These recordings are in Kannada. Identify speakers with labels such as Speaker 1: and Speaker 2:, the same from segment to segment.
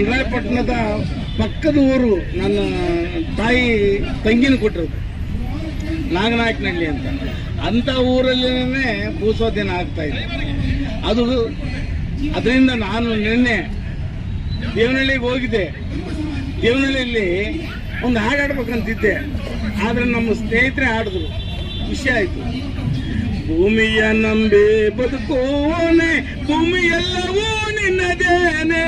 Speaker 1: ಚನ್ನರಾಯಪಟ್ಟಣದ ಪಕ್ಕದ ಊರು ನನ್ನ ತಾಯಿ ತಂಗಿನ ಕೊಟ್ಟಿರೋದು, ನಾಗನಾಯಕನಹಳ್ಳಿ ಅಂತ. ಅಂಥ ಊರಲ್ಲೇ ಭೂಸ್ವಾಧೀನ ಆಗ್ತಾ ಇದೆ. ಅದು ಅದರಿಂದ ನಾನು ನಿನ್ನೆ ದೇವನಹಳ್ಳಿಗೆ ಹೋಗಿದ್ದೆ. ದೇವನಹಳ್ಳಿಯಲ್ಲಿ ಒಂದು ಹಾಡು ಹಾಡ್ಬೇಕಂತಿದ್ದೆ. ಆದರೆ ನಮ್ಮ ಸ್ನೇಹಿತರೆ ಹಾಡಿದ್ರು. ಖುಷಿ ಆಯಿತು. ಭೂಮಿಯ ನಂಬಿ ಬದುಕೋನೆ ಭೂಮಿ ಎಲ್ಲವೂ ನಿನ್ನದೇನೆ.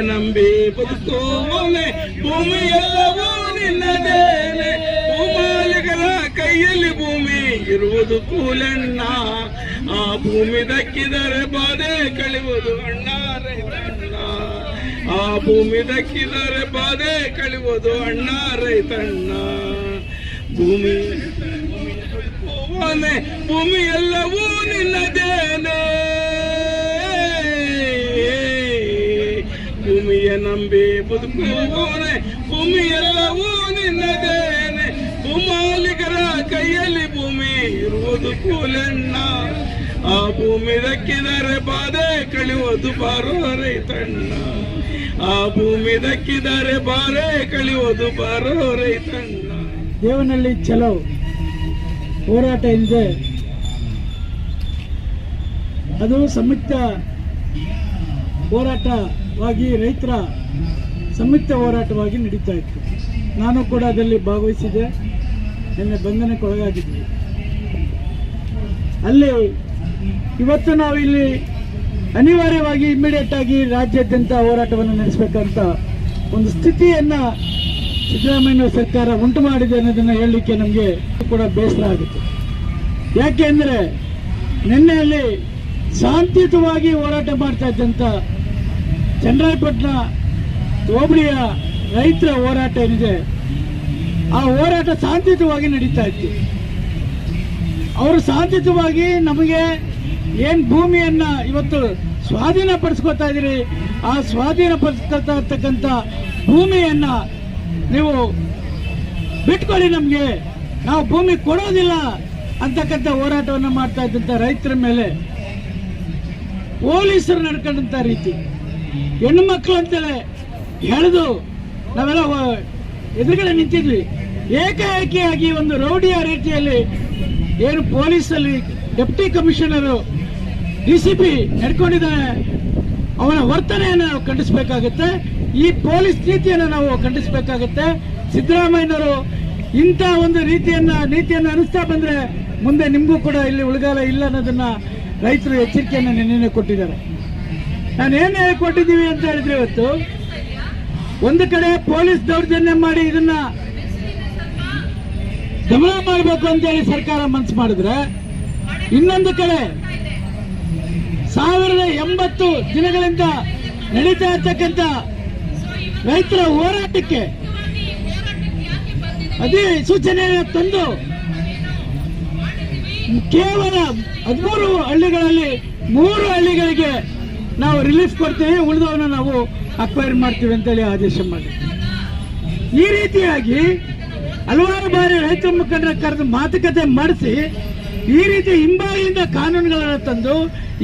Speaker 1: ನಂಬಿ ಬದುಕೋನೆ ಭೂಮಿ ಎಲ್ಲವೂ ನಿನ್ನದೇನೆ ಭೂಮಾಲಿಗಳ ಕೈಯಲ್ಲಿ ಭೂಮಿ ಇರುವುದು ಕೂಲಣ್ಣ. ಆ ಭೂಮಿ ದಕ್ಕಿದರೆ ಬಾಧೆ ಕಳೆಯುವುದು ಅಣ್ಣ ಆ ಭೂಮಿ ದಕ್ಕಿದರೆ ಬಾಧೆ ಕಳೆಯುವುದು ಅಣ್ಣ ರೈತಣ್ಣ ಭೂಮಿ ಭೂಮಿ ಎಲ್ಲವೂ ನಿನ್ನದೇನೆ ಭೂಮಿಯ ನಂಬಿ ಬದುಕುವವನೆ ಭೂಮಿ ಎಲ್ಲವೂ ನಿನ್ನದೇನೆ. ಭೂಮಾಲಿಕರ ಕೈಯಲ್ಲಿ ಭೂಮಿ ಇರುವುದು ಕೂಲಣ್ಣ. ಆ ಭೂಮಿ ದಕ್ಕಿದರೆ ಬಾಧೆ ಕಳೆಯುವುದು ಬಾರೋ ರೈತಣ್ಣ. ಆ ಭೂಮಿ ದಕ್ಕಿದರೆ ಬಾರೆ ಕಳೆಯುವುದು ಬಾರೋ ರೈತಣ್ಣ.
Speaker 2: ದೇವನಹಳ್ಳಿ ಚಲೋ ಹೋರಾಟ ಇದೆ ಅದು ಸಂಯುಕ್ತ ಹೋರಾಟವಾಗಿ ರೈತರ ಸಂಯುಕ್ತ ಹೋರಾಟವಾಗಿ ನಡೀತಾ ಇತ್ತು. ನಾನು ಕೂಡ ಅದರಲ್ಲಿ ಭಾಗವಹಿಸಿದೆ ನಿನ್ನೆ ಬಂಧನಕ್ಕೆ ಒಳಗಾಗಿದ್ವಿ ಅಲ್ಲಿ ಇವತ್ತು ನಾವು ಇಲ್ಲಿ ಅನಿವಾರ್ಯವಾಗಿ ಇಮಿಡಿಯೇಟ್ ಆಗಿ ರಾಜ್ಯಾದ್ಯಂತ ಹೋರಾಟವನ್ನು ನಡೆಸಬೇಕಂತ ಒಂದು ಸ್ಥಿತಿಯನ್ನ ಸಿದ್ದರಾಮಯ್ಯ ಸರ್ಕಾರ ಉಂಟು ಮಾಡಿದೆ ಅನ್ನೋದನ್ನು ಹೇಳಲಿಕ್ಕೆ ನಮಗೆ ಕೂಡ ಬೇಸರ ಆಗುತ್ತೆ. ಯಾಕೆ ಅಂದರೆ ನಿನ್ನೆಯಲ್ಲಿ ಶಾಂತಿಯುತವಾಗಿ ಹೋರಾಟ ಮಾಡ್ತಾ ಇದ್ದಂತ ಚನ್ನರಾಯಪಟ್ಟಣ ಹೋಬಳಿಯ ರೈತರ ಹೋರಾಟ ಏನಿದೆ, ಆ ಹೋರಾಟ ಶಾಂತಿಯುತವಾಗಿ ನಡೀತಾ ಇತ್ತು. ಅವರು ಶಾಂತಿಯುತವಾಗಿ ನಮಗೆ ಏನು ಭೂಮಿಯನ್ನು ಇವತ್ತು ಸ್ವಾಧೀನ ಪಡಿಸ್ಕೊತಾ ಇದ್ದೀರಿ, ಆ ಸ್ವಾಧೀನ ಪಡಿಸ್ಕೊಳ್ತಕ್ಕಂಥ ಭೂಮಿಯನ್ನು ನೀವು ಬಿಟ್ಕೊಳ್ಳಿ ನಮಗೆ. ನಾವು ಭೂಮಿ ಕೊಡೋದಿಲ್ಲ ಅಂತಕ್ಕಂಥ ಹೋರಾಟವನ್ನು ಮಾಡ್ತಾ ಇದ್ದಂಥ ರೈತರ ಮೇಲೆ ಪೊಲೀಸರು ನಡ್ಕೊಂಡಂಥ ರೀತಿ. ಹೆಣ್ಣು ಮಕ್ಕಳು ಅಂತಲೇ ಎಳೆದು ನಾವೆಲ್ಲ ಎದುರುಗಡೆ ನಿಂತಿದ್ವಿ. ಏಕಾಏಕಿಯಾಗಿ ಒಂದು ರೌಡಿಯ ರೀತಿಯಲ್ಲಿ ಏನು ಪೊಲೀಸಲ್ಲಿ deputy commissioner, D C P ನಡ್ಕೊಂಡಿದ್ದಾರೆ. ಅವನ ವರ್ತನೆಯನ್ನು ನಾವು ಖಂಡಿಸಬೇಕಾಗುತ್ತೆ. ಈ ಪೊಲೀಸ್ ನೀತಿಯನ್ನು ನಾವು ಖಂಡಿಸಬೇಕಾಗುತ್ತೆ. ಸಿದ್ದರಾಮಯ್ಯನವರು ಇಂಥ ಒಂದು ರೀತಿಯನ್ನ, ನೀತಿಯನ್ನು ಅನಿಸ್ತಾ ಬಂದ್ರೆ ಮುಂದೆ ನಿಮಗೂ ಕೂಡ ಇಲ್ಲಿ ಉಳಿಗಾಲ ಇಲ್ಲ ಅನ್ನೋದನ್ನ ರೈತರು ಎಚ್ಚರಿಕೆಯನ್ನು ನಿನ್ನೆ ಕೊಟ್ಟಿದ್ದಾರೆ. ನಾನು ಏನು ಕೊಟ್ಟಿದ್ದೀವಿ ಅಂತ ಹೇಳಿದ್ರೆ ಇವತ್ತು ಒಂದು ಕಡೆ ಪೊಲೀಸ್ ದೌರ್ಜನ್ಯ ಮಾಡಿ ಇದನ್ನ ಗಮನ ಮಾಡಬೇಕು ಅಂತ ಹೇಳಿ ಸರ್ಕಾರ ಮನ್ಸು ಮಾಡಿದ್ರೆ ಇನ್ನೊಂದು ಕಡೆ ಸಾವಿರದ ಎಂಬತ್ತು ದಿನಗಳಿಂದ ನಡೀತಾ ಇರ್ತಕ್ಕಂಥ ರೈತರ ಹೋರಾಟಕ್ಕೆ ಅದೇ ಸೂಚನೆಯನ್ನು ತಂದು ಕೇವಲ ಹದಿಮೂರು ಹಳ್ಳಿಗಳಲ್ಲಿ ಮೂರು ಹಳ್ಳಿಗಳಿಗೆ ನಾವು ರಿಲೀಫ್ ಕೊಡ್ತೇವೆ, ಉಳಿದವನ್ನ ನಾವು ಅಕ್ವೈರ್ ಮಾಡ್ತೀವಿ ಅಂತೇಳಿ ಆದೇಶ ಮಾಡಿ ಈ ರೀತಿಯಾಗಿ ಹಲವಾರು ಬಾರಿ ರೈತ ಮುಖಂಡರ ಕರೆದು ಮಾತುಕತೆ ಮಾಡಿಸಿ, ಈ ರೀತಿ ಹಿಂಬಾಗಿಲಿಂದ ಕಾನೂನುಗಳನ್ನು ತಂದು,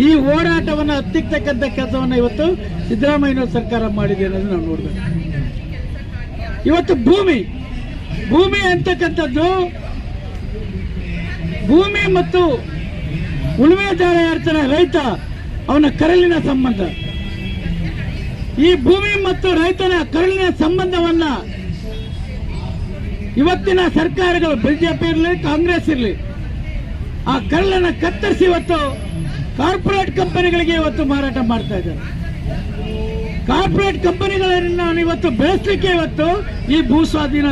Speaker 2: ಈ ಹೋರಾಟವನ್ನು ಹತ್ತಿಕ್ತಕ್ಕಂಥ ಕೆಲಸವನ್ನು ಇವತ್ತು ಸಿದ್ದರಾಮಯ್ಯ ಸರ್ಕಾರ ಮಾಡಿದೆ ಅನ್ನೋದು ನಾವು ನೋಡಬೇಕು. ಇವತ್ತು ಭೂಮಿ ಭೂಮಿ ಅಂತಕ್ಕಂಥದ್ದು, ಭೂಮಿ ಮತ್ತು ಉಳುಮೆದಾರ ಇರ್ತಾನೆ ರೈತ ಅವನ ಕರಳಿನ ಸಂಬಂಧ. ಈ ಭೂಮಿ ಮತ್ತು ರೈತನ ಕರಳಿನ ಸಂಬಂಧವನ್ನ ಇವತ್ತಿನ ಸರ್ಕಾರಗಳು, ಬಿಜೆಪಿ ಇರಲಿ, ಕಾಂಗ್ರೆಸ್ ಇರಲಿ, ಆ ಕರಳನ್ನ ಕತ್ತರಿಸಿ ಇವತ್ತು ಕಾರ್ಪೊರೇಟ್ ಕಂಪನಿಗಳಿಗೆ ಇವತ್ತು ಮಾರಾಟ ಮಾಡ್ತಾ ಇದ್ದಾರೆ. ಕಾರ್ಪೊರೇಟ್ ಕಂಪನಿಗಳನ್ನ ಇವತ್ತು ಬೆಳೆಸಲಿಕ್ಕೆ ಇವತ್ತು ಈ ಭೂ ಸ್ವಾಧೀನ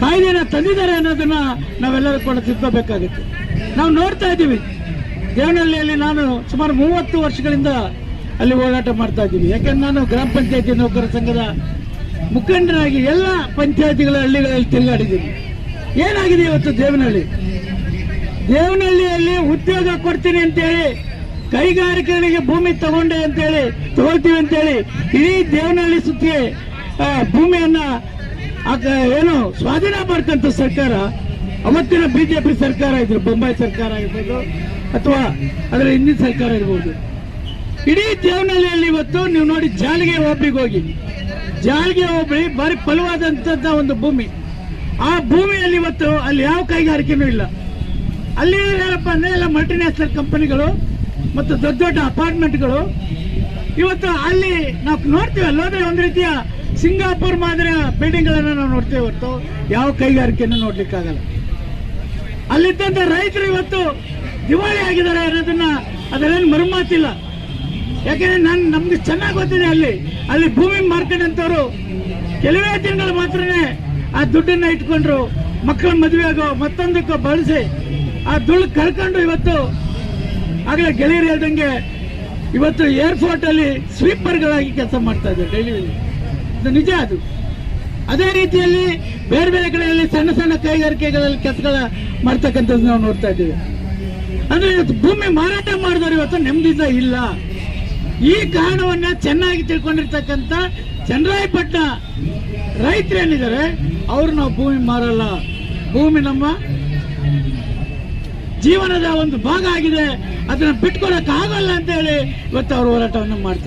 Speaker 2: ಕಾಯ್ದೆನ ತಂದಿದ್ದಾರೆ ಅನ್ನೋದನ್ನ ನಾವೆಲ್ಲರೂ ಕೂಡ ತಿಳ್ಕೋಬೇಕಾಗುತ್ತೆ. ನಾವು ನೋಡ್ತಾ ಇದ್ದೀವಿ. ದೇವನಹಳ್ಳಿಯಲ್ಲಿ ನಾನು ಸುಮಾರು ಮೂವತ್ತು ವರ್ಷಗಳಿಂದ ಅಲ್ಲಿ ಹೋರಾಟ ಮಾಡ್ತಾ ಇದ್ದೀನಿ. ಯಾಕಂದ್ರೆ ನಾನು ಗ್ರಾಮ ಪಂಚಾಯತಿ ನೌಕರ ಸಂಘದ ಮುಖಂಡರಾಗಿ ಎಲ್ಲ ಪಂಚಾಯತಿಗಳ ಹಳ್ಳಿಗಳಲ್ಲಿ ತಿರುಗಾಡಿದ್ದೀನಿ. ಏನಾಗಿದೆ ಇವತ್ತು ದೇವನಹಳ್ಳಿ? ದೇವನಹಳ್ಳಿಯಲ್ಲಿ ಉದ್ಯೋಗ ಕೊಡ್ತೀನಿ ಅಂತೇಳಿ, ಕೈಗಾರಿಕೆಗಳಿಗೆ ಭೂಮಿ ತಗೊಂಡೆ ಅಂತೇಳಿ ತಗೊಳ್ತೀವಿ ಅಂತೇಳಿ ಇಡೀ ದೇವನಹಳ್ಳಿ ಸುತ್ತಿ ಭೂಮಿಯನ್ನ ಏನು ಸ್ವಾಧೀನ ಮಾಡ್ತಂತ ಸರ್ಕಾರ, ಅವತ್ತಿನ ಬಿಜೆಪಿ ಸರ್ಕಾರ ಇದ್ರು ಬೊಂಬಾಯಿ ಸರ್ಕಾರ ಆಗಿರ್ಬೋದು ಅಥವಾ ಅದರ ಹಿಂದಿನ ಸರ್ಕಾರ ಇರ್ಬೋದು. ಇಡೀ ದೇವನಹಳ್ಳಿಯಲ್ಲಿ ಇವತ್ತು ನೀವು ನೋಡಿ ಜಾಲಿಗೆ ಒಬ್ಬರಿಗೆ ಹೋಗಿ. ಜಾಲಿಗೆ ಹೋಬಳಿ ಬಾರಿ ಫಲವಾದಂತ ಒಂದು ಭೂಮಿ. ಆ ಭೂಮಿಯಲ್ಲಿ ಇವತ್ತು ಅಲ್ಲಿ ಯಾವ ಕೈಗಾರಿಕೆನೂ ಇಲ್ಲ. ಅಲ್ಲಿ ಏನಪ್ಪ ಅಂದ್ರೆ ಎಲ್ಲ ಮಲ್ಟಿನ್ಯಾಷನಲ್ ಕಂಪನಿಗಳು ಮತ್ತು ದೊಡ್ಡ ದೊಡ್ಡ ಅಪಾರ್ಟ್ಮೆಂಟ್ಗಳು ಇವತ್ತು ಅಲ್ಲಿ ನಾವು ನೋಡ್ತೀವಿ ಅಲ್ಲೋದ್ರೆ ಒಂದು ರೀತಿಯ ಸಿಂಗಾಪುರ್ ಮಾದರಿಯ ಬಿಲ್ಡಿಂಗ್ಗಳನ್ನು ನಾವು ನೋಡ್ತೇವೆ ಇವತ್ತು ಯಾವ ಕೈಗಾರಿಕೆಯನ್ನು ನೋಡ್ಲಿಕ್ಕಾಗಲ್ಲ. ಅಲ್ಲಿದ್ದಂಥ ರೈತರು ಇವತ್ತು ದಿವಾಳಿ ಆಗಿದ್ದಾರೆ ಅನ್ನೋದನ್ನ ಅದರಲ್ಲೇನು ಮರುಮಾತಿಲ್ಲ. ಯಾಕೆಂದ್ರೆ ನಾನು ನಮ್ಗೆ ಚೆನ್ನಾಗಿ ಗೊತ್ತಿದೆ ಅಲ್ಲಿ. ಅಲ್ಲಿ ಭೂಮಿ ಮಾರ್ಕೆಟ್ ಅಂತವ್ರು ಕೆಲವೇ ದಿನಗಳು ಮಾತ್ರನೇ ಆ ದುಡ್ಡನ್ನ ಇಟ್ಕೊಂಡ್ರು. ಮಕ್ಕಳ ಮದುವೆ ಆಗೋ ಮತ್ತೊಂದಕ್ಕೂ ಬಳಸಿ ಆ ದುಡ್ಡು ಕರ್ಕೊಂಡು ಇವತ್ತು ಆಗಲೇ ಗೆಳೆಯರು ಹೇಳ್ದಂಗೆ ಇವತ್ತು ಏರ್ಪೋರ್ಟ್ ಅಲ್ಲಿ ಸ್ವೀಪರ್ಗಳಾಗಿ ಕೆಲಸ ಮಾಡ್ತಾ ಇದ್ದಾರೆ. ಡೈಲಿ ಇದು ನಿಜ ಅದು. ಅದೇ ರೀತಿಯಲ್ಲಿ ಬೇರೆ ಬೇರೆ ಕಡೆಯಲ್ಲಿ ಸಣ್ಣ ಸಣ್ಣ ಕೈಗಾರಿಕೆಗಳಲ್ಲಿ ಕೆಲಸಗಳ ಮಾಡ್ತಕ್ಕಂಥದ್ದು ನಾವು ನೋಡ್ತಾ ಇದ್ದೀವಿ. ಅಂದ್ರೆ ಇವತ್ತು ಭೂಮಿ ಮಾರಾಟ ಮಾಡಿದವರು ಇವತ್ತು ನೆಮ್ಮದಿಯಿಂದ ಇಲ್ಲ. ಈ ಕಾರಣವನ್ನ ಚೆನ್ನಾಗಿ ತಿಳ್ಕೊಂಡಿರ್ತಕ್ಕಂಥ ಚಂದ್ರಾಯಪಟ್ಟಣ ರೈತರು ಏನಿದ್ದಾರೆ, ಅವ್ರು ನಾವು ಭೂಮಿ ಮಾರಲ್ಲ. ಭೂಮಿ ನಮ್ಮ ಜೀವನದ ಒಂದು ಭಾಗ ಆಗಿದೆ. ಅದನ್ನ ಬಿಟ್ಕೊಳಕ್ ಆಗಲ್ಲ ಅಂತ ಹೇಳಿ ಇವತ್ತು ಅವರು ಹೋರಾಟವನ್ನು ಮಾಡ್ತಾರೆ